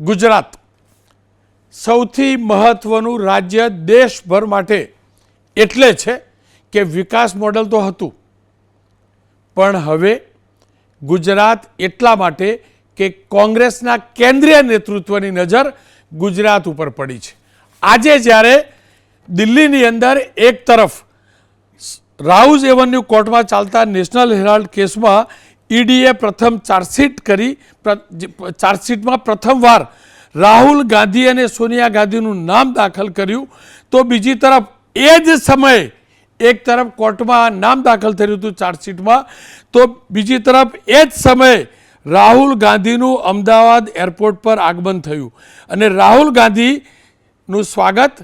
ગુજરાત. સૌથી મહત્વનું રાજ્ય દેશભર માટે એટલે છે કે વિકાસ મોડલ તો હતું. પણ હવે ગુજરાત એટલા માટે કે કોંગ્રેસના કેન્દ્રીય નેતૃત્વની નજર ગુજરાત ઉપર પડી છે. આજે જ્યારે દિલ્હીની અંદર એક તરફ રાઉઝ એવન્યુ કોર્ટમાં ચાલતા નેશનલ હેરાલ્ડ કેસમાં ઈડીએ પ્રથમ ચાર્જશીટ કરી ચાર્જશીટમાં પ્રથમવાર રાહુલ ગાંધી અને સોનિયા ગાંધીનું નામ દાખલ કર્યું. તો બીજી તરફ એ જ સમયે એક તરફ કોર્ટમાં નામ દાખલ થયું હતું ચાર્જશીટમાં. તો બીજી તરફ એ જ સમયે રાહુલ ગાંધીનું અમદાવાદ એરપોર્ટ પર આગમન થયું. અને રાહુલ ગાંધીનું સ્વાગત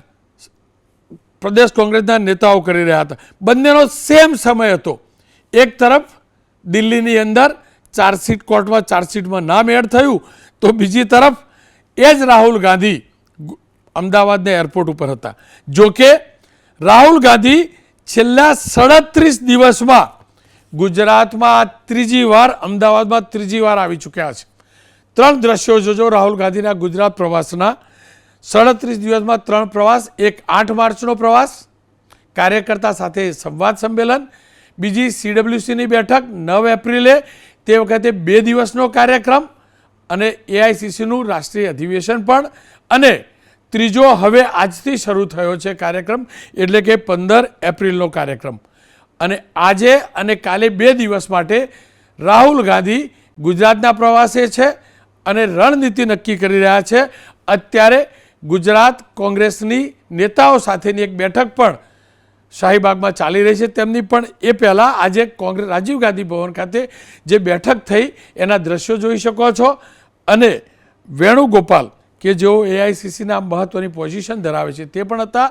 પ્રદેશ કોંગ્રેસના નેતાઓ કરી રહ્યા હતા. બંનેનો સેમ સમય હતો. એક તરફ દિલ્હીની અંદર ચાર્જશીટ કોર્ટમાં ચાર્જશીટમાં નામ એડ થયું તો બીજી તરફ એ જ રાહુલ ગાંધી અમદાવાદના એરપોર્ટ ઉપર હતા. જોકે રાહુલ ગાંધી છેલ્લા સડત્રીસ દિવસમાં ગુજરાતમાં ત્રીજી વાર, અમદાવાદમાં ત્રીજી વાર આવી ચૂક્યા છે. ત્રણ દ્રશ્યો જોજો રાહુલ ગાંધીના ગુજરાત પ્રવાસના. સડત્રીસ દિવસમાં ત્રણ પ્રવાસ, એક આઠ માર્ચનો પ્રવાસ, કાર્યકર્તા સાથે સંવાદ સંમેલન બીજી સીડબ્લ્યુસીની બેઠક નવ એપ્રિલે તે વખતે બે દિવસનો કાર્યક્રમ અને એઆઈસીસીનું રાષ્ટ્રીય અધિવેશન પણ અને ત્રીજો હવે આજથી શરૂ થયો છે કાર્યક્રમ, એટલે કે પંદર એપ્રિલનો કાર્યક્રમ. અને આજે અને કાલે બે દિવસ માટે રાહુલ ગાંધી ગુજરાતના પ્રવાસે છે અને રણનીતિ નક્કી કરી રહ્યા છે. અત્યારે ગુજરાત કોંગ્રેસની નેતાઓ સાથેની એક બેઠક પણ શાહીબાગમાં ચાલી રહી છે. તેમની પણ એ પહેલાં આજે કોંગ્રેસ, રાજીવ ગાંધી ભવન ખાતે જે બેઠક થઈ, એના દ્રશ્યો જોઈ શકો છો. અને વેણુગોપાલ, કે જેઓ એઆઈસીસીના મહત્ત્વની પોઝિશન ધરાવે છે, તે પણ હતા.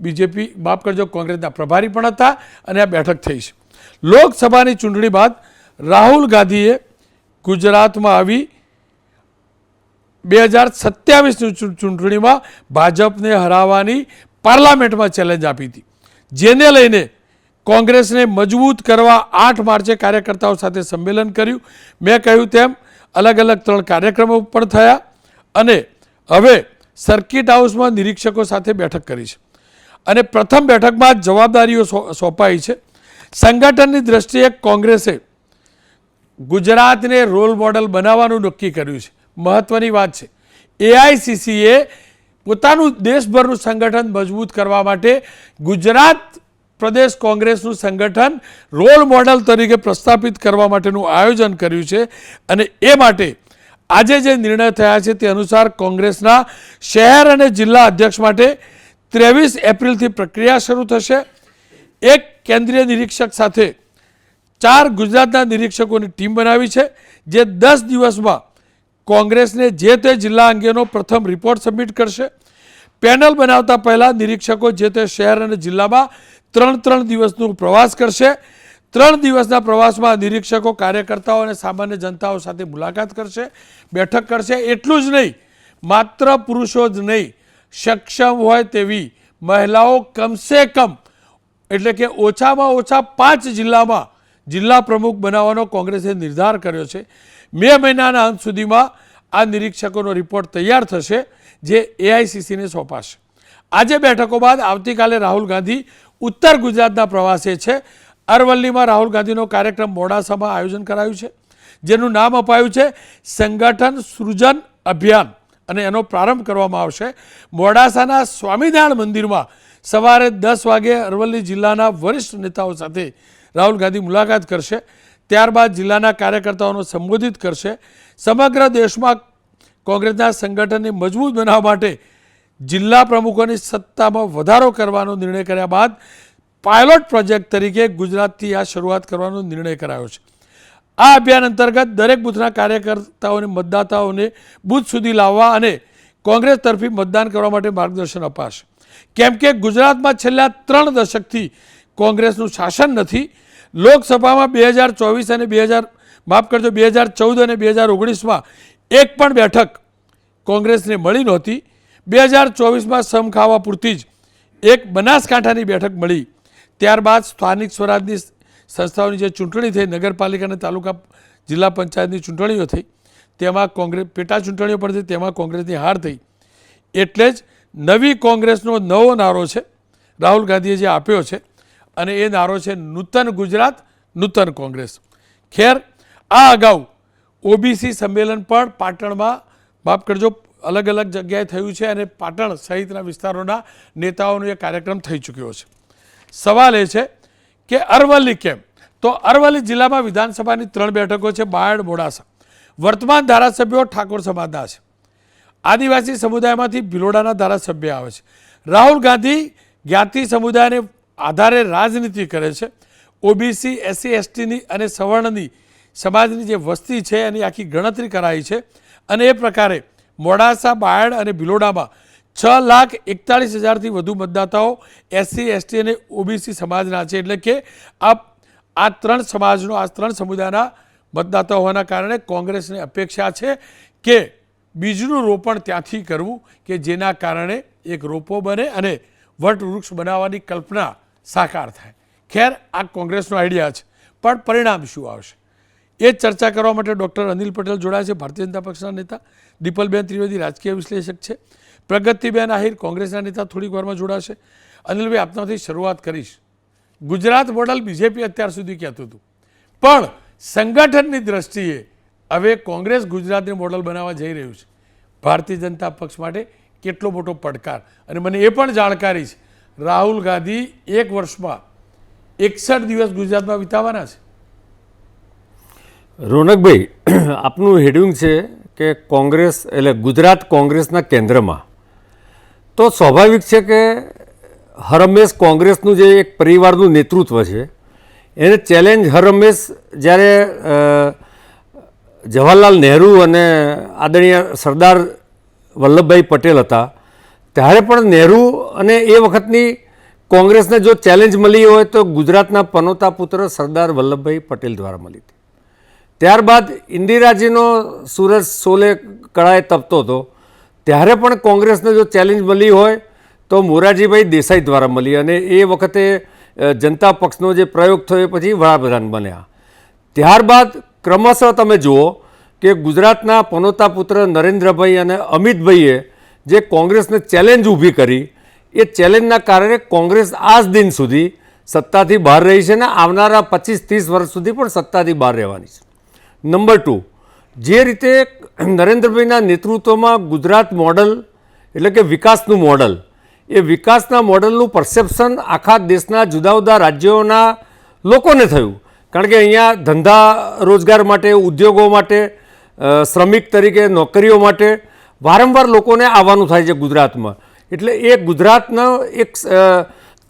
બીજેપી માફ કરજો, કોંગ્રેસના પ્રભારી પણ હતા અને આ બેઠક થઈ છે. લોકસભાની ચૂંટણી બાદ રાહુલ ગાંધીએ ગુજરાતમાં આવી બે હજાર સત્યાવીસની ચૂંટણીમાં ભાજપને હરાવવાની પાર્લામેન્ટમાં ચેલેન્જ આપી હતી. જેને લઈને કોંગ્રેસને મજબૂત કરવા આઠ માર્ચે કાર્યકર્તાઓ સાથે સંમેલન કર્યું. મેં કહ્યું તેમ અલગ અલગ ત્રણ કાર્યક્રમો પણ થયા અને હવે સર્કિટ હાઉસમાં નિરીક્ષકો સાથે બેઠક કરી છે. અને પ્રથમ બેઠકમાં જ જવાબદારીઓ સોંપાઈ છે. સંગઠનની દ્રષ્ટિએ કોંગ્રેસે ગુજરાતને રોલ મોડલ બનાવવાનું નક્કી કર્યું છે. મહત્વની વાત છે. એઆઈસીસીએ પોતાનું દેશભરનું સંગઠન મજબૂત કરવા માટે ગુજરાત પ્રદેશ કોંગ્રેસનું સંગઠન રોલ મોડલ તરીકે પ્રસ્થાપિત કરવા માટેનું આયોજન કર્યું છે અને એ માટે આજે જે નિર્ણય થયા છે તે અનુસાર કોંગ્રેસના શહેર અને જિલ્લા અધ્યક્ષ માટે ત્રેવીસ એપ્રિલથી પ્રક્રિયા શરૂ થશે. એક કેન્દ્રીય નિરીક્ષક સાથે ચાર ગુજરાતના નિરીક્ષકોની ટીમ બનાવી છે, જે દસ દિવસમાં કોંગ્રેસને જે તે જિલ્લા અંગેનો પ્રથમ રિપોર્ટ સબમિટ કરશે. પેનલ બનાવતા પહેલાં નિરીક્ષકો જે તે શહેર અને જિલ્લામાં ત્રણ ત્રણ દિવસનો પ્રવાસ કરશે. ત્રણ દિવસના પ્રવાસમાં નિરીક્ષકો, કાર્યકર્તાઓ અને સામાન્ય જનતાઓ સાથે મુલાકાત કરશે, બેઠક કરશે. એટલું જ નહીં, માત્ર પુરુષો જ નહીં, સક્ષમ હોય તેવી મહિલાઓ કમસે કમ, એટલે કે ઓછામાં ઓછા પાંચ જિલ્લામાં જિલ્લા પ્રમુખ બનાવવાનો કોંગ્રેસે નિર્ધાર કર્યો છે. મે મહિનાના અંત સુધીમાં આ નિરીક્ષકોનો રિપોર્ટ તૈયાર થશે, જે એઆઈસીસીને સોંપાશે. આજે બેઠકો બાદ આવતીકાલે રાહુલ ગાંધી ઉત્તર ગુજરાતના પ્રવાસે છે. અરવલ્લીમાં રાહુલ ગાંધીનો કાર્યક્રમ મોડાસામાં આયોજન કરાયું છે, જેનું નામ અપાયું છે સંગઠન સૃજન અભિયાન. અને એનો પ્રારંભ કરવામાં આવશે મોડાસાના સ્વામિનારાયણ મંદિરમાં સવારે દસ વાગે અરવલ્લી જિલ્લાના વરિષ્ઠ નેતાઓ સાથે રાહુલ ગાંધી મુલાકાત કરશે. ત્યારબાદ જિલ્લાના કાર્યકર્તાઓને સંબોધિત કરશે. સમગ્ર દેશમાં કોંગ્રેસના સંગઠનને મજબૂત બનાવવા માટે જિલ્લા પ્રમુખોની સત્તામાં વધારો કરવાનો નિર્ણય કર્યા બાદ પાયલોટ પ્રોજેક્ટ તરીકે ગુજરાતથી આ શરૂઆત કરવાનો નિર્ણય કરાયો છે. આ અભિયાન અંતર્ગત દરેક બૂથના કાર્યકર્તાઓને મતદાતાઓને બૂથ સુધી લાવવા અને કોંગ્રેસ તરફી મતદાન કરવા માટે માર્ગદર્શન અપાશે. કેમ કે ગુજરાતમાં છેલ્લા ત્રણ દશકથી કોંગ્રેસનું શાસન નથી લોકસભામાં બે હજાર ચોવીસ અને બે હજાર, માફ કરજો, બે હજાર ચૌદ અને બે હજાર ઓગણીસમાં એક પણ બેઠક કોંગ્રેસને મળી નહોતી. બે હજાર ચોવીસમાં સમ ખાવા પૂરતી જ એક બનાસકાંઠાની બેઠક મળી. ત્યારબાદ સ્થાનિક સ્વરાજની સંસ્થાઓની જે ચૂંટણી થઈ નગરપાલિકા અને તાલુકા, જિલ્લા પંચાયતની ચૂંટણીઓ થઈ, તેમાં કોંગ્રેસ પેટા ચૂંટણીઓ પણ થઈ તેમાં કોંગ્રેસની હાર થઈ. એટલે જ નવી કોંગ્રેસનો નવો નારો છે, રાહુલ ગાંધીએ જે આપ્યો છે અને એ નારો છે નૂતન ગુજરાત, નૂતન કોંગ્રેસ. ખેર, આ અગાઉ ઓબીસી સંમેલન પણ પાટણમાં, માફ કરજો, અલગ અલગ જગ્યાએ થયું છે અને પાટણ સહિતના વિસ્તારોના નેતાઓનો એ કાર્યક્રમ થઈ ચૂક્યો છે. સવાલ એ છે કે અરવલ્લી કેમ? તો અરવલ્લી જિલ્લામાં વિધાનસભાની ત્રણ બેઠકો છે, બાયડ, મોડાસા. વર્તમાન ધારાસભ્યો ઠાકોર સમાજના છે. આદિવાસી સમુદાયમાંથી ભિલોડાના ધારાસભ્ય આવે છે. રાહુલ ગાંધી, જ્ઞાતિ સમુદાયને આધારે રાજનીતિ કરે છે. ઓબીસી એસસી એસટીની અને સવર્ણની સમાજની જે વસ્તી છે એની આખી ગણતરી કરાઈ છે. અને એ પ્રકારે મોડાસા, બાયડ અને ભિલોડામાં છ લાખ એકતાળીસ હજારથી વધુ મતદાતાઓ એસસી એસટી અને ઓબીસી સમાજના છે. એટલે કે આ આ ત્રણ સમાજનો, આ ત્રણ સમુદાયના મતદાતા હોવાના કારણે કોંગ્રેસને અપેક્ષા છે કે બીજનું રોપણ ત્યાંથી કરવું કે જેના કારણે એક રોપો બને અને વટવૃક્ષ બનાવવાની કલ્પના સાકાર થાય. ખેર, આ કોંગ્રેસનો આઈડિયા છે, પણ પરિણામ શું આવશે? એ ચર્ચા કરવા માટે ડૉક્ટર અનિલ પટેલ જોડાયા છે, ભારતીય જનતા પક્ષના નેતા. દીપલબેન ત્રિવેદી રાજકીય વિશ્લેષક છે. પ્રગતિબેન આહિર કોંગ્રેસના નેતા થોડીક વારમાં જોડાશે અનિલભાઈ, આપનાથી શરૂઆત કરીશ. ગુજરાત મોડલ બીજેપી અત્યાર સુધી કહેતું હતું. પણ સંગઠનની દ્રષ્ટિએ હવે કોંગ્રેસ ગુજરાતને મોડલ બનાવવા જઈ રહ્યું છે. ભારતીય જનતા પક્ષ માટે કેટલો મોટો પડકાર? અને મને એ પણ જાણકારી છે રાહુલ ગાંધી એક વર્ષમાં એકસઠ દિવસ ગુજરાતમાં વિતાવવાના છે. રોનકભાઈ, આપનું હેડિંગ છે કે કોંગ્રેસ એટલે ગુજરાત કોંગ્રેસના કેન્દ્રમાં. તો સ્વાભાવિક છે કે હરમેશ કોંગ્રેસનું જે એક પરિવારનું નેતૃત્વ છે, એને ચેલેન્જ હરમેશ જ્યારે જવાહરલાલ નહેરુ અને આદરણીય સરદાર વલ્લભભાઈ પટેલ હતા ત્યારે પણ નહેરુ અને એ વખતની કોંગ્રેસને જો ચેલેન્જ મળી હોય તો ગુજરાતના પનોતા પુત્ર સરદાર વલ્લભભાઈ પટેલ દ્વારા મળી હતી. ત્યારબાદ ઇન્દિરાજીનો સૂરજ સોલે કળાએ તપતો હતો. ત્યારે પણ કોંગ્રેસને જો ચેલેન્જ મળી હોય તો મોરારજીભાઈ દેસાઈ દ્વારા મળી અને એ વખતે જનતા પક્ષનો જે પ્રયોગ થયો એ પછી વડાપ્રધાન બન્યા. ત્યારબાદ ક્રમશઃ તમે જુઓ કે ગુજરાતના પનોતા પુત્ર નરેન્દ્રભાઈ અને અમિતભાઈએ જે કોંગ્રેસને ચેલેન્જ ઊભી કરી, એ ચેલેન્જના કારણે કોંગ્રેસ આજ દિન સુધી સત્તાથી બહાર રહી છે ને આવનારા પચીસ ત્રીસ વર્ષ સુધી પણ સત્તાથી બહાર રહેવાની છે. નંબર ટુ જે રીતે નરેન્દ્રભાઈના નેતૃત્વમાં ગુજરાત મોડલ એટલે કે વિકાસનું મોડલ એ વિકાસના મોડલનું પરસેપ્શન આખા દેશના જુદા જુદા રાજ્યોના લોકોને થયું. કારણ કે અહીંયા ધંધા રોજગાર માટે, ઉદ્યોગો માટે શ્રમિક તરીકે, નોકરીઓ માટે વારંવાર લોકોને આવવાનું થાય છે ગુજરાતમાં. એટલે એ ગુજરાતનો એક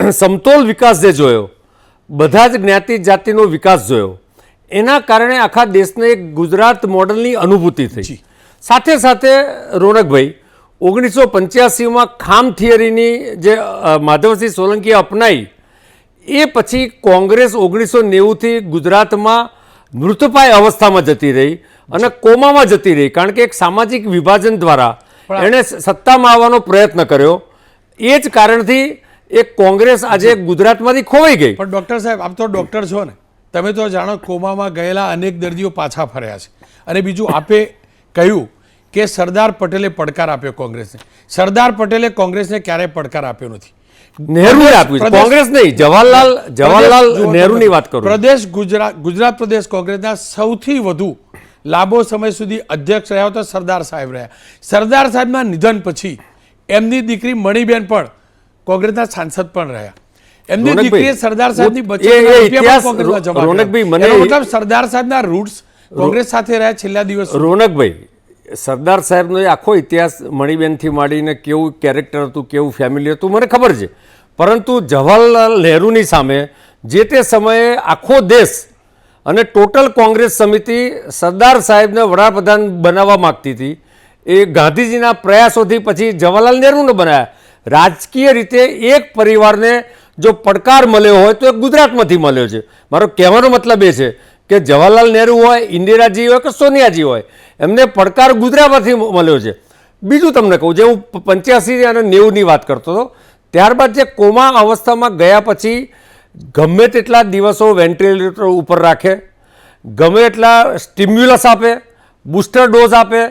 સમતોલ વિકાસ જે જોયો બધા જ જ્ઞાતિ જાતિનો વિકાસ જોયો એના કારણે આખા દેશને એક ગુજરાત મોડલની અનુભૂતિ થઈ. સાથે સાથે રોનકભાઈ ઓગણીસો પંચ્યાસીમાં ખામ થિયરીની જે માધવસિંહ સોલંકીએ અપનાવી એ પછી કોંગ્રેસ ઓગણીસો નેવુંથી ગુજરાતમાં મૃતપાય અવસ્થામાં જતી રહી. અને કોમામાં જતી રહી કારણ કે એક સામાજિક વિભાજન દ્વારા એણે સત્તામાં આવવાનો પ્રયત્ન કર્યો. એ જ કારણથી એક કોંગ્રેસ આજે ગુજરાતમાંથી ખોવાઈ ગઈ. પણ ડૉક્ટર સાહેબ આપ તો ડૉક્ટર છો ને. તમે તો જાણો કોમામાં ગયેલા અનેક દર્દીઓ પાછા ફર્યા છે. અને બીજું આપે કહ્યું કે સરદાર પટેલે પડકાર આપ્યો કોંગ્રેસને. સરદાર પટેલે કોંગ્રેસને ક્યારેય પડકાર આપ્યો નથી. નહેરુએ આપ્યું કોંગ્રેસ નહીં જવાહરલાલ જવાહરલાલ નહેરુની વાત કરું પ્રદેશ ગુજરાત ગુજરાત પ્રદેશ કોંગ્રેસના સૌથી વધુ લાંબો સમય સુધી અધ્યક્ષ રહ્યા હતા સરદાર સાહેબ રહ્યા. સરદાર સાહેબના નિધન પછી એમની દીકરી મણિબેન પણ કોંગ્રેસના સાંસદ પણ રહ્યા. એમની દીકરીએ સરદાર સાહેબની બચત. રોનકભાઈ, મને મતલબ સરદાર સાહેબના રૂટ્સ કોંગ્રેસ સાથે રહ્યા છેલ્લા દિવસ. રોનકભાઈ સરદાર સાહેબનો એ આખો ઇતિહાસ મણિબેનથી માંડીને કેવું કેરેક્ટર હતું કેવું ફેમિલી હતું મને ખબર છે. પરંતુ જવાહરલાલ નહેરુની સામે જે તે સમયે આખો દેશ અને ટોટલ કોંગ્રેસ સમિતિ સરદાર સાહેબને વડાપ્રધાન બનાવવા માગતી હતી. એ ગાંધીજીના પ્રયાસોથી પછી જવાહરલાલ નહેરુને બનાવ્યા રાજકીય રીતે એક પરિવારને જો પડકાર મળ્યો હોય તો એ ગુજરાતમાંથી મળ્યો છે. મારો કહેવાનો મતલબ એ છે કે જવાહરલાલ નહેરુ હોય, ઇન્દિરાજી હોય કે સોનિયાજી હોય, એમને પડકાર ગુજરાતમાંથી મળ્યો છે. બીજું તમને કહું, જે હું પંચ્યાસી અને નેવુંની વાત કરતો હતો, ત્યારબાદ જે કોમા અવસ્થામાં ગયા પછી ગમે તેટલા દિવસો વેન્ટિલેટર ઉપર રાખે ગમે એટલા સ્ટિમ્યુલસ આપે બુસ્ટર ડોઝ આપે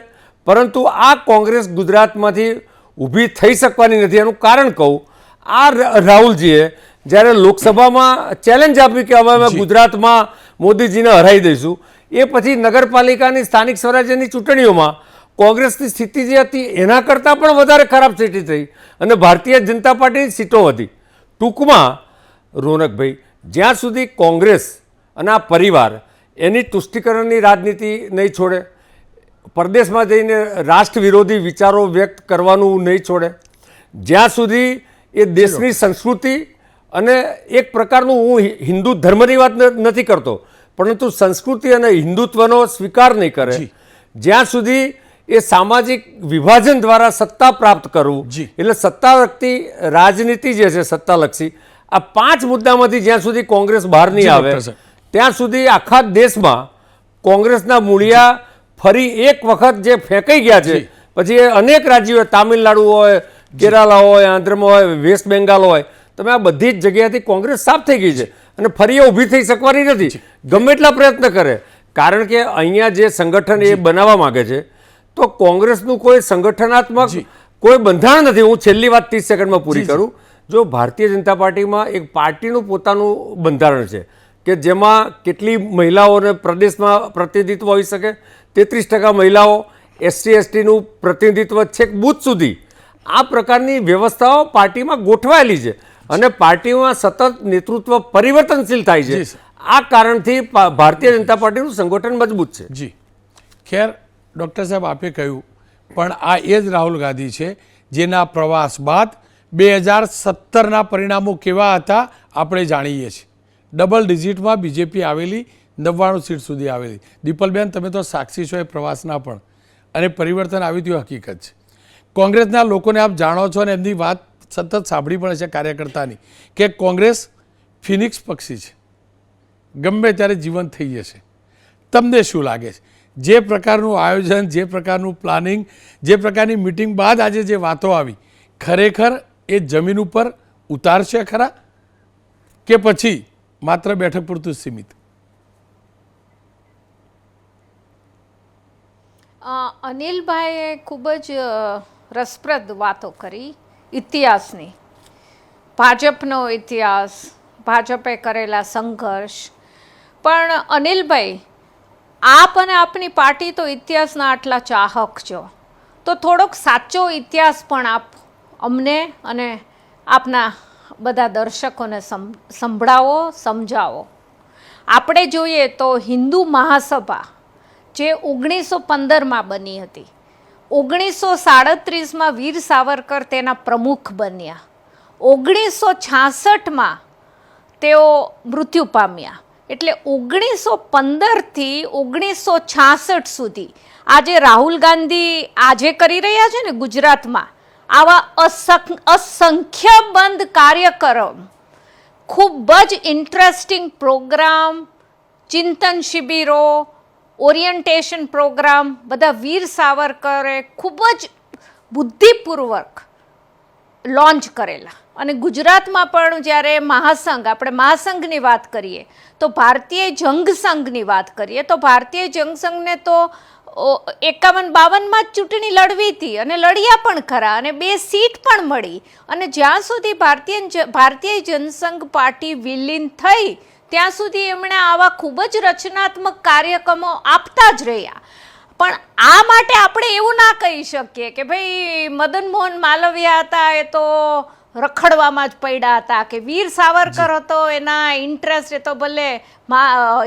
પરંતુ આ કોંગ્રેસ ગુજરાતમાંથી ઊભી થઈ શકવાની નથી. એનું કારણ કહું આ રાહુલજીએ જ્યારે લોકસભામાં ચેલેન્જ આપી કે હવે અમે ગુજરાતમાં મોદીજીને હરાઈ દઈશું એ પછી નગરપાલિકાની સ્થાનિક સ્વરાજ્યની ચૂંટણીઓમાં કોંગ્રેસની સ્થિતિ જે હતી એના કરતાં પણ વધારે ખરાબ સ્થિતિ થઈ અને ભારતીય જનતા પાર્ટીની સીટો વધી. ટૂંકમાં રોનકભાઈ જ્યાં સુધી કોંગ્રેસ અને આ પરિવાર એની તુષ્ટિકરણની રાજનીતિ નહીં છોડે પરદેશમાં જઈને રાષ્ટ્ર વિરોધી વિચારો વ્યક્ત કરવાનું નહીં છોડે જ્યાં સુધી એ દેશની સંસ્કૃતિ અને એક પ્રકારનું હું હિન્દુ ધર્મની વાત નથી કરતો પરંતુ સંસ્કૃતિ અને હિન્દુત્વનો સ્વીકાર નહીં કરે જ્યાં સુધી એ સામાજિક વિભાજન દ્વારા સત્તા પ્રાપ્ત કરવું. એટલે સત્તાલક્ષી રાજનીતિ જે છે સત્તાલક્ષી આ પાંચ મુદ્દામાંથી જ્યાં સુધી કોંગ્રેસ બહાર નહીં આવે ત્યાં સુધી આખા દેશમાં કોંગ્રેસના મૂળિયા ફરી એક વખત જે ફેંકાઈ ગયા છે પછી એ અનેક રાજ્યો તામિલનાડુ હોય કેરાલા હોય આંધ્રમાં હોય વેસ્ટ બેંગાલ હોય તમે આ બધી જ જગ્યાએથી કોંગ્રેસ સાફ થઈ ગઈ છે અને ફરી એ ઊભી થઈ શકવાની નથી. ગમે એટલા પ્રયત્ન કરે કારણ કે અહીંયા જે સંગઠન એ બનાવવા માંગે છે તો કોંગ્રેસનું કોઈ સંગઠનાત્મક. કોઈ બંધારણ નથી. હું છેલ્લી વાત ત્રીસ સેકન્ડમાં પૂરી. કરું. જો ભારતીય જનતા પાર્ટીમાં એક પાર્ટીનું પોતાનું બંધારણ છે કે જેમાં કેટલી મહિલાઓને પ્રદેશમાં પ્રતિનિધિત્વ હોઈ શકે તેત્રીસ ટકા મહિલાઓ એસસી એસટીનું પ્રતિનિધિત્વ છેક બૂથ સુધી આ પ્રકારની વ્યવસ્થાઓ પાર્ટીમાં ગોઠવાયેલી છે અને પાર્ટીમાં સતત નેતૃત્વ પરિવર્તનશીલ થાય છે. આ કારણથી ભારતીય જનતા પાર્ટીનું સંગઠન મજબૂત છે. જી. ખેર ડૉક્ટર સાહેબ આપે કહ્યું પણ આ એ જ રાહુલ ગાંધી છે જેના પ્રવાસ બાદ બે હજાર સત્તરના પરિણામો કેવા હતા આપણે જાણીએ છીએ. ડબલ ડિજિટમાં બીજેપી આવેલી, નવ્વાણું સીટ સુધી આવેલી. દીપલબેન, તમે તો સાક્ષી છો એ પ્રવાસના પણ. અને પરિવર્તન આવ્યું હતું હકીકત છે. કોંગ્રેસના લોકોને આપ જાણો છો અને એમની વાત સતત સાંભળી પણ છે કાર્યકર્તાની, કે કોંગ્રેસ ફિનિક્સ પક્ષી છે. ગમે ત્યારે જીવંત થઈ જશે. તમને શું લાગે છે? જે પ્રકારનું આયોજન, જે પ્રકારનું પ્લાનિંગ, જે પ્રકારની મિટિંગ બાદ આજે જે વાતો આવી, ખરેખર એ જમીન ઉપર ઉતારશે ખરા કે પછી માત્ર બેઠક પૂરતું સીમિત? અનિલભાઈએ ખૂબ જ રસપ્રદ વાતો કરી ઇતિહાસની. ભાજપનો ઇતિહાસ, ભાજપે કરેલા સંઘર્ષ. પણ અનિલભાઈ, આપ અને આપની પાર્ટી તો ઇતિહાસના આટલા ચાહક છો. તો થોડોક સાચો ઇતિહાસ પણ આપ. અમને અને આપના બધા દર્શકોને સંભળાવો, સમજાવો. આપણે જોઈએ તો હિન્દુ મહાસભા જે ઓગણીસો પંદરમાં બની હતી. ઓગણીસો સાડત્રીસમાં વીર સાવરકર તેના પ્રમુખ બન્યા. ઓગણીસો છાસઠમાં તેઓ મૃત્યુ પામ્યા. એટલે ઓગણીસો પંદરથી ઓગણીસો છાસઠ સુધી આજે રાહુલ ગાંધી આજે કરી રહ્યા છે ને ગુજરાતમાં? આવા અસંખ્ય અસંખ્યબંધ કાર્યક્રમ ખૂબ જ ઇન્ટરેસ્ટિંગ પ્રોગ્રામ ચિંતન શિબિરો ઓરિયન્ટેશન પ્રોગ્રામ બધા વીર સાવરકરે ખૂબ જ બુદ્ધિપૂર્વક લોન્ચ કરેલા. અને ગુજરાતમાં પણ જ્યારે મહાસંઘ, આપણે મહાસંઘની વાત કરીએ, તો ભારતીય જંગ સંઘની વાત કરીએ, તો ભારતીય જંગ સંઘને તો એકાવન બાવનમાં જ ચૂંટણી લડવી હતી અને લડ્યા પણ ખરા અને બે સીટ પણ મળી. અને જ્યાં સુધી ભારતીય ભારતીય જનસંઘ પાર્ટી વિલીન થઈ ત્યાં સુધી એમણે આવા ખૂબ જ રચનાત્મક કાર્યક્રમો આપતા જ રહ્યા. પણ આ માટે આપણે એવું ના કહી શકીએ કે ભાઈ મદન મોહન માલવિયા હતા એ તો રખડવામાં જ પડ્યા હતા કે વીર સાવરકર હતો એના ઇન્ટરેસ્ટ એ તો ભલે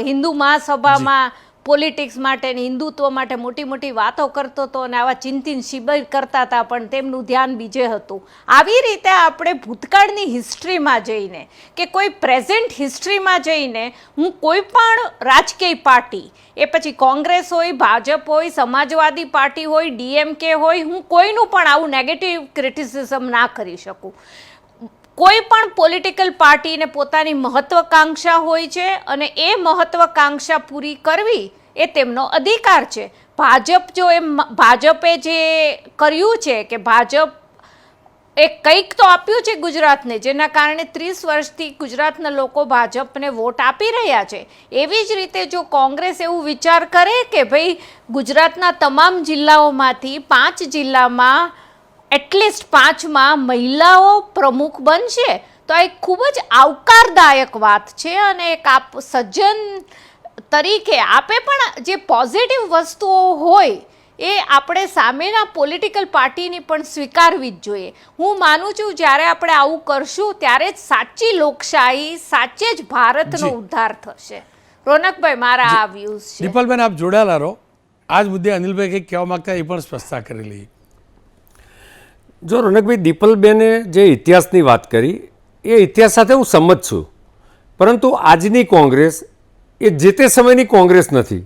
હિન્દુ મહાસભામાં પોલિટિક્સ માટે ને હિન્દુત્વ માટે મોટી મોટી વાતો કરતો હતો અને આવા ચિંતિન શિબિર કરતા હતા, પણ તેમનું ધ્યાન બીજે હતું. આવી રીતે આપણે ભૂતકાળની હિસ્ટ્રીમાં જઈને કે કોઈ પ્રેઝન્ટ હિસ્ટ્રીમાં જઈને હું કોઈ પણ રાજકીય પાર્ટી, એ પછી કોંગ્રેસ હોય, ભાજપ હોય, સમાજવાદી પાર્ટી હોય, ડીએમકે હોય, હું કોઈનું પણ આવું નેગેટિવ ક્રિટિસિઝમ ના કરી શકું. કોઈ પણ પોલિટિકલ પાર્ટીને પોતાની મહત્વકાંક્ષા હોય છે અને એ મહત્વકાંક્ષા પૂરી કરવી એ તેમનો અધિકાર છે. ભાજપ જો એમ ભાજપે જે કર્યું છે કે ભાજપ એ કંઈક તો આપ્યું છે ગુજરાતને, જેના કારણે ત્રીસ વર્ષથી ગુજરાતના લોકો ભાજપને વોટ આપી રહ્યા છે. એવી જ રીતે જો કોંગ્રેસ એવું વિચાર કરે કે ભાઈ ગુજરાતના તમામ જિલ્લાઓમાંથી પાંચ જિલ્લામાં એટલીસ્ટ પાંચમાં મહિલાઓ પ્રમુખ બનશે, તો આ એક ખૂબ જ આવકારદાયક વાત છે અને એક આપ સજ્જન તરીકે આપે પણ જે પોઝિટિવ વસ્તુઓ હોય એ આપણે સામેના પોલિટિકલ પાર્ટીની પણ સ્વીકારવી જ જોઈએ. હું માનું છું જ્યારે આપણે આવું કરશું ત્યારે જ સાચી લોકશાહી સાચે જ ભારતનો ઉદ્ધાર થશે. રોનકભાઈ મારા આ વ્યૂઝ છે. દીપલબેન આપ જોડાયેલા રહો. આ જ મુદ્દે અનિલભાઈ કંઈક કહેવા માગતા એ પણ સ્પષ્ટતા કરી લઈએ. જો રોનકભાઈ દીપલબેને જે ઇતિહાસની વાત કરી એ ઇતિહાસ સાથે હું સંમત છું. પરંતુ આજની કોંગ્રેસ એ જે તે સમયની કોંગ્રેસ નથી.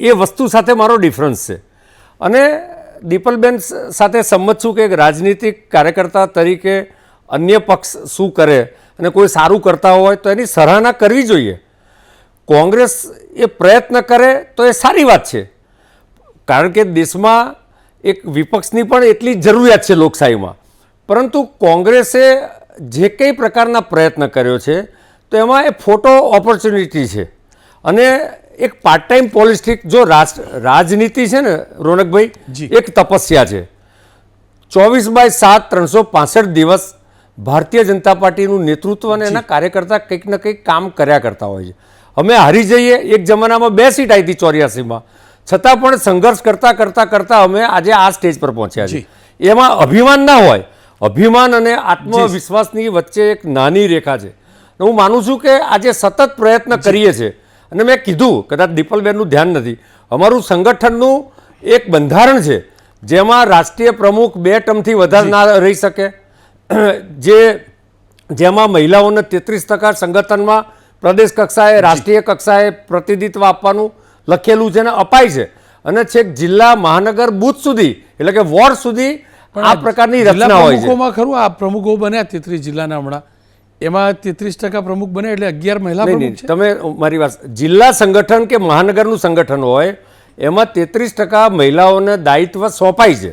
એ વસ્તુ સાથે મારો ડિફરન્સ છે. અને દીપલબેન સાથે સંમત છું કે એક રાજનીતિક કાર્યકર્તા તરીકે અન્ય પક્ષ શું કરે અને કોઈ સારું કરતા હોય તો એની સરાહના કરવી જોઈએ. કોંગ્રેસ એ પ્રયત્ન કરે તો એ સારી વાત છે. કારણ કે દેશમાં એક વિપક્ષની પણ એટલી જરૂરિયાત છે લોકશાહીમાં. પરંતુ કોંગ્રેસે જે કંઈ પ્રકારના પ્રયત્ન કર્યો છે, તો એમાં એ ફોટો ઓપોર્ચ્યુનિટી છે. અને એક પાર્ટ ટાઈમ પોલિટિક જો રાજ રાજનીતિ છે ને રોનકભાઈ એક તપસ્યા છે. ચોવીસ બાય સાત ત્રણસો પાસઠ દિવસ ભારતીય જનતા પાર્ટીનું નેતૃત્વ અને એના કાર્યકર્તા કંઈક ને કંઈક કામ કર્યા કરતા હોય છે. અમે હારી જઈએ એક જમાનામાં બે સીટ આવી હતી ચોર્યાસીમાં. છતાં પણ સંઘર્ષ કરતા કરતા કરતા અમે આજે આ સ્ટેજ પર પહોંચ્યા છીએ. એમાં અભિમાન ના હોય અભિમાન અને આત્મવિશ્વાસની વચ્ચે એક નાની રેખા છે. હું માનું છું કે આજે સતત પ્રયત્ન કરીએ છીએ. અને મેં કીધું કદાચ દીપલબેનનું ધ્યાન નથી. અમારું સંગઠનનું એક બંધારણ છે જેમાં રાષ્ટ્રીય પ્રમુખ બે ટર્મથી વધારે ના રહી શકે. જે જેમાં મહિલાઓને તેત્રીસ ટકા સંગઠનમાં પ્રદેશ કક્ષાએ રાષ્ટ્રીય કક્ષાએ પ્રતિનિધિત્વ આપવાનું લખેલું છે અને અપાય છે. અને છેક જિલ્લા મહાનગર બુથ સુધી એટલે કે વોર્ડ સુધી આ પ્રકારની રચના હોય છે. ખરું આ પ્રમુખો બન્યા તેત્રીસ જિલ્લાના હમણાં? એમાં તેત્રીસ ટકા પ્રમુખ બને એટલે અગિયાર મહિલા પ્રમુખ છે? તમે મારી વાત જિલ્લા સંગઠન કે મહાનગરનું સંગઠન હોય એમાં તેત્રીસ ટકા મહિલાઓને દાયિત્વ સોંપાય છે.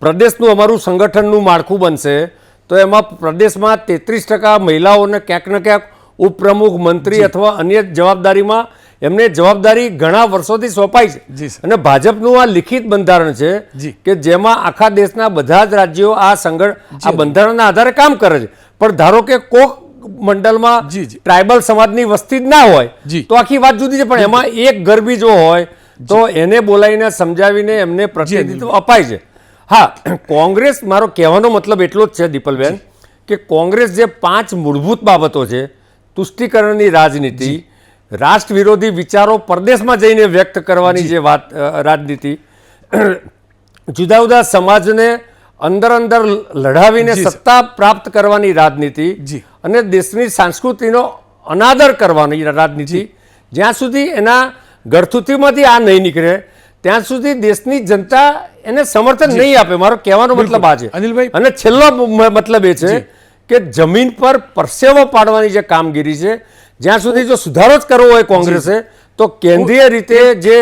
પ્રદેશનું અમારું સંગઠનનું માળખું બનશે તો એમાં પ્રદેશમાં તેત્રીસ ટકા મહિલાઓને ક્યાંક ને ક્યાંક ઉપપ્રમુખ મંત્રી અથવા અન્ય જવાબદારીમાં એમને જવાબદારી ઘણા વર્ષોથી સોંપાય છે. અને ભાજપનું આ લિખિત બંધારણ છે. કે જેમાં આખા દેશના બધા જ રાજ્યો આ સંગઠ આ બંધારણના આધારે કામ કરે છે. પણ ધારો કે કોક મંડળમાં જી, જી. ટ્રાઇબલ સમાજની વસ્તી જ ના હોય જી. તો આખી વાત જુદી છે. પણ એમાં એક ગરબી જો હોય તો એને બોલાવીને સમજાવીને એમને પ્રતિનિધિત્વ અપાય છે. હા કોંગ્રેસ મારો કહેવાનો મતલબ એટલો જ છે દીપલબેન કે કોંગ્રેસ જે પાંચ મૂળભૂત બાબતો છે તુષ્ટિકરણની રાજનીતિ રાષ્ટ્ર વિરોધી વિચારો પરદેશમાં જઈને વ્યક્ત કરવાની જે. વાત રાજનીતિ જુદા જુદા સમાજને અંદર અંદર લડાવીને સત્તા પ્રાપ્ત કરવાની રાજનીતિ. અને દેશની સંસ્કૃતિનો અનાદર કરવાની રાજનીતિ. જ્યાં સુધી એના ગળથુથીમાંથી આ નહીં નીકળે ત્યાં સુધી દેશની જનતા એને સમર્થન નહીં આપે. મારો કહેવાનો મતલબ આ છે. અનિલભાઈ. અને છેલ્લો મતલબ એ છે કે જમીન પર પરસેવો પાડવાની જે કામગીરી છે જ્યાં સુધી જો સુધારો જ કરવો હોય કોંગ્રેસે તો કેન્દ્રીય રીતે જે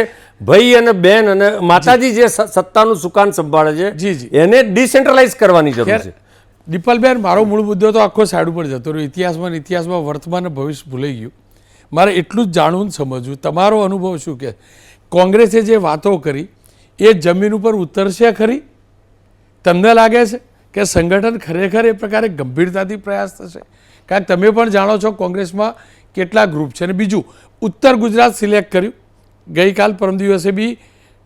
ભાઈ અને બેન અને માતાજી જે સત્તાનું સુકાન સંભાળે છે. એને ડિસેન્ટ્રલાઇઝ કરવાની જરૂર છે. દીપાલબેન મારો મૂળ મુદ્દો તો આખો સાઈડ ઉપર જતો રહ્યો. ઇતિહાસમાં ઇતિહાસમાં વર્તમાન ભવિષ્ય ભૂલાઈ ગયું. મારે એટલું જ જાણવું ને સમજવું. તમારો અનુભવ શું કે? કોંગ્રેસે જે વાતો કરી એ જમીન ઉપર ઉતરશે ખરી? તમને લાગે છે કે સંગઠન ખરેખર એ પ્રકારે ગંભીરતાથી પ્રયાસ થશે? કારણ કે તમે પણ જાણો છો કોંગ્રેસમાં કેટલા ગ્રુપ છે. અને બીજું ઉત્તર ગુજરાત સિલેક્ટ કર્યું. ગઈકાલ પરમ દિવસે બી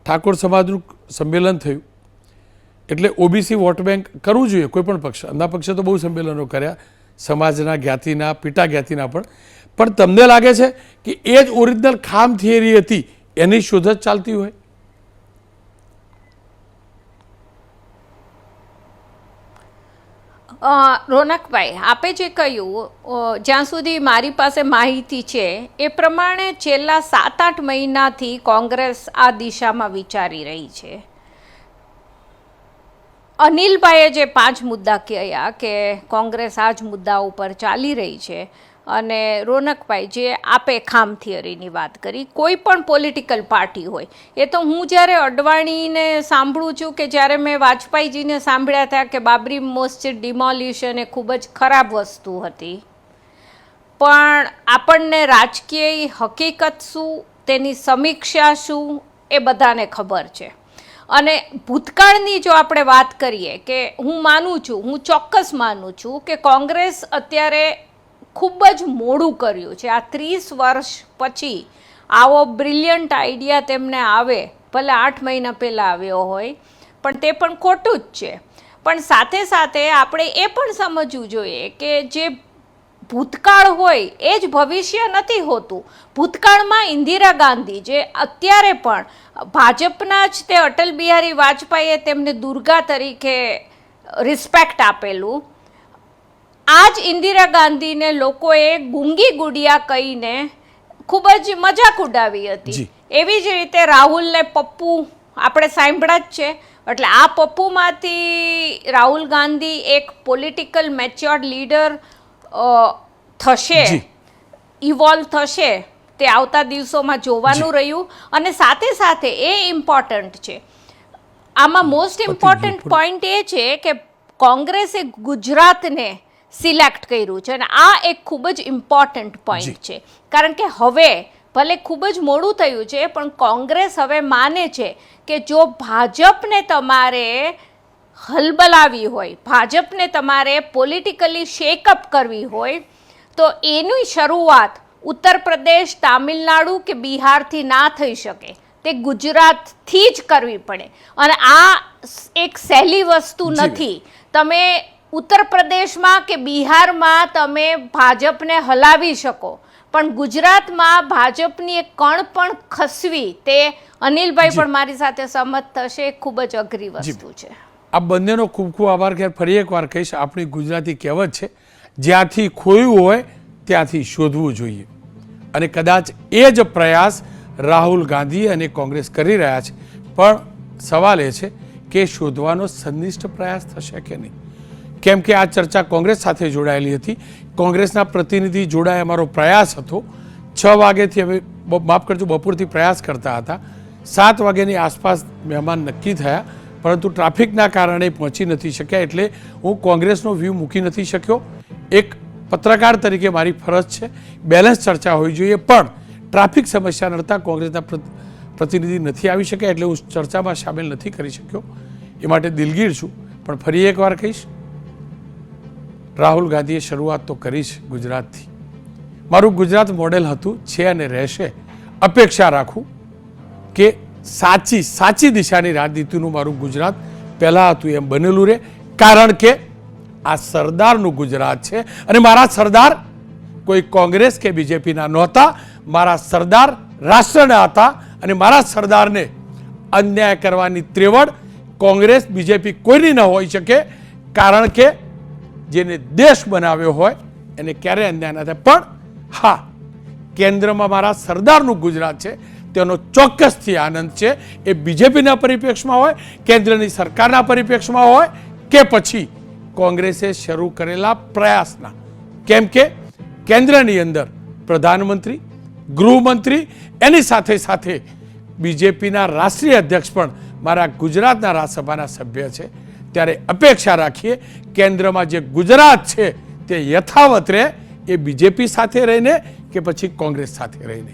ઠાકોર સમાજનું સંમેલન થયું. એટલે ઓબીસી વોટ બેંક કરવું જોઈએ કોઈપણ પક્ષ. અંધા પક્ષે તો બહુ સંમેલનો કર્યા, સમાજના જ્ઞાતિના પીટા જ્ઞાતિના પણ. પણ તમને લાગે છે કે એ જ ઓરિજિનલ ખામ થિયરી હતી, એની શોધ જ ચાલતી હોય? રોનકભાઈ, આપે જે કહ્યું જ્યાં સુધી મારી પાસે માહિતી છે, એ પ્રમાણે છેલ્લા સાત આઠ મહિનાથી કોંગ્રેસ આ દિશામાં વિચારી રહી છે. અનિલભાઈએ જે પાંચ મુદ્દા કહ્યા કે કોંગ્રેસ આ જ મુદ્દા ઉપર ચાલી રહી છે અને રોનકભાઈ જે આપે ખામ થિયરીની વાત કરી, કોઈ પણ પોલિટિકલ પાર્ટી હોય, એ તો હું જ્યારે અડવાણીને સાંભળું છું કે જ્યારે મેં વાજપેયીજીને સાંભળ્યા હતા કે બાબરી મસ્જિદ ડિમોલિશન એ ખૂબ જ ખરાબ વસ્તુ હતી, પણ આપણને રાજકીય હકીકત શું, તેની સમીક્ષા શું, એ બધાને ખબર છે. અને ભૂતકાળની જો આપણે વાત કરીએ કે હું માનું છું, હું ચોક્કસ માનું છું કે કોંગ્રેસ અત્યારે ખૂબ જ મોડું કર્યું છે. આ ત્રીસ વર્ષ પછી આવો બ્રિલિયન્ટ આઈડિયા તેમને આવે, ભલે આઠ મહિના પહેલાં આવ્યો હોય, પણ તે પણ ખોટું જ છે. પણ સાથે સાથે આપણે એ પણ સમજવું જોઈએ કે જે ભૂતકાળ હોય એ જ ભવિષ્ય નથી હોતું. ભૂતકાળમાં ઇન્દિરા ગાંધી જે અત્યારે પણ ભાજપના જ તે અટલ બિહારી વાજપેયીએ તેમને દુર્ગા તરીકે રિસ્પેક્ટ આપેલું આ જ ઇન્દિરા ગાંધીને લોકોએ ગુંગી ગુડિયા કહીને ખૂબ જ મજાક ઉડાવી હતી. એવી જ રીતે રાહુલને પપ્પુ આપણે સાંભળ્યા જ છે. એટલે આ પપ્પુમાંથી રાહુલ ગાંધી એક પોલિટિકલ મેચ્યોર્ડ લીડર થશે. ઇવોલ્વ થશે તે આવતા દિવસોમાં જોવાનું રહ્યું. અને સાથે સાથે એ ઇમ્પોર્ટન્ટ છે. આમાં મોસ્ટ ઇમ્પોર્ટન્ટ પૂરું. પોઈન્ટ એ છે કે કોંગ્રેસે ગુજરાતને સિલેક્ટ કર્યું છે અને આ એક ખૂબ જ ઇમ્પોર્ટન્ટ પોઈન્ટ છે. કારણ કે હવે ભલે ખૂબ જ મોડું થયું છે પણ કોંગ્રેસ હવે માને છે કે જો ભાજપને તમારે હલબલાવી હોય ભાજપને તમારે પોલિટિકલી શેકઅપ કરવી હોય તો એની શરૂઆત ઉત્તર પ્રદેશ તામિલનાડુ કે બિહારથી ના થઈ શકે. તે ગુજરાતથી જ કરવી પડે. અને આ એક સહેલી વસ્તુ નથી. તમે ઉત્તર પ્રદેશમાં કે બિહારમાં તમે ભાજપને હલાવી શકો. પણ ગુજરાતમાં ભાજપની એક કણ પણ ખસવી તે અનિલભાઈ પણ મારી સાથે સહમત થશે. ખૂબ જ અઘરી વસ્તુ છે. આ બંનેનો ખૂબ ખૂબ આભાર. ખેર ફરી એકવાર કહીશ આપણી ગુજરાતી કહેવત છે જ્યાંથી ખોયું હોય ત્યાંથી શોધવું જોઈએ. અને કદાચ એ જ પ્રયાસ રાહુલ ગાંધી અને કોંગ્રેસ કરી રહ્યા છે. પણ સવાલ એ છે કે શોધવાનો સંનિષ્ઠ પ્રયાસ થશે કે નહીં? કેમ કે આ ચર્ચા કોંગ્રેસ સાથે જોડાયેલી હતી. કોંગ્રેસના પ્રતિનિધિ જોડાય અમારો પ્રયાસ હતો. છ વાગ્યાથી અમે માફ કરજો, બપોરથી પ્રયાસ કરતા હતા. સાત વાગ્યાની આસપાસ મહેમાન નક્કી થયા, પરંતુ ટ્રાફિકના કારણે પહોંચી નથી શક્યા એટલે હું કોંગ્રેસનો વ્યૂ મૂકી નથી શક્યો. એક પત્રકાર તરીકે મારી ફરજ છે, બેલેન્સ ચર્ચા હોવી જોઈએ, પણ ટ્રાફિક સમસ્યા નડતા કોંગ્રેસના પ્રત- પ્રતિનિધિ નથી આવી શક્યા એટલે હું ચર્ચામાં સામેલ નથી કરી શક્યો. એ માટે દિલગીર છું, પણ ફરી એકવાર કહીશ રાહુલ ગાંધીએ શરૂઆત તો કરી જ ગુજરાતથી. મારું ગુજરાત મોડેલ હતું છે અને રહેશે. અપેક્ષા રાખું કે સાચી સાચી દિશાની રાજનીતિનું મારું ગુજરાત પહેલાં હતું એમ બનેલું રહે. કારણ કે આ સરદારનું ગુજરાત છે અને મારા સરદાર કોઈ કોંગ્રેસ કે બીજેપીના નહોતા. મારા સરદાર રાષ્ટ્રના હતા અને મારા સરદારને અન્યાય કરવાની ત્રેવડ કોંગ્રેસ, બીજેપી કોઈની ન હોઈ શકે. કારણ કે જેને દેશ બનાવ્યો હોય એને ક્યારેય અન્યાય ન થાય. પણ હા, કેન્દ્રમાં મારા સરદારનું ગુજરાત છે, તેનો ચોક્કસથી આનંદ છે. એ બીજેપીના પરિપ્રેક્ષમાં હોય, કેન્દ્રની સરકારના પરિપ્રેક્ષમાં હોય કે પછી કોંગ્રેસે શરૂ કરેલા પ્રયાસના. કેમ કે કેન્દ્રની અંદર પ્રધાનમંત્રી, ગૃહમંત્રી, એની સાથે સાથે બીજેપીના રાષ્ટ્રીય અધ્યક્ષ પણ મારા ગુજરાતના રાજ્યસભાના સભ્ય છે. ત્યારે અપેક્ષા રાખીએ કેન્દ્રમાં જે ગુજરાત છે તે યથાવત રહે એ બીજેપી સાથે રહીને કે પછી કોંગ્રેસ સાથે રહીને.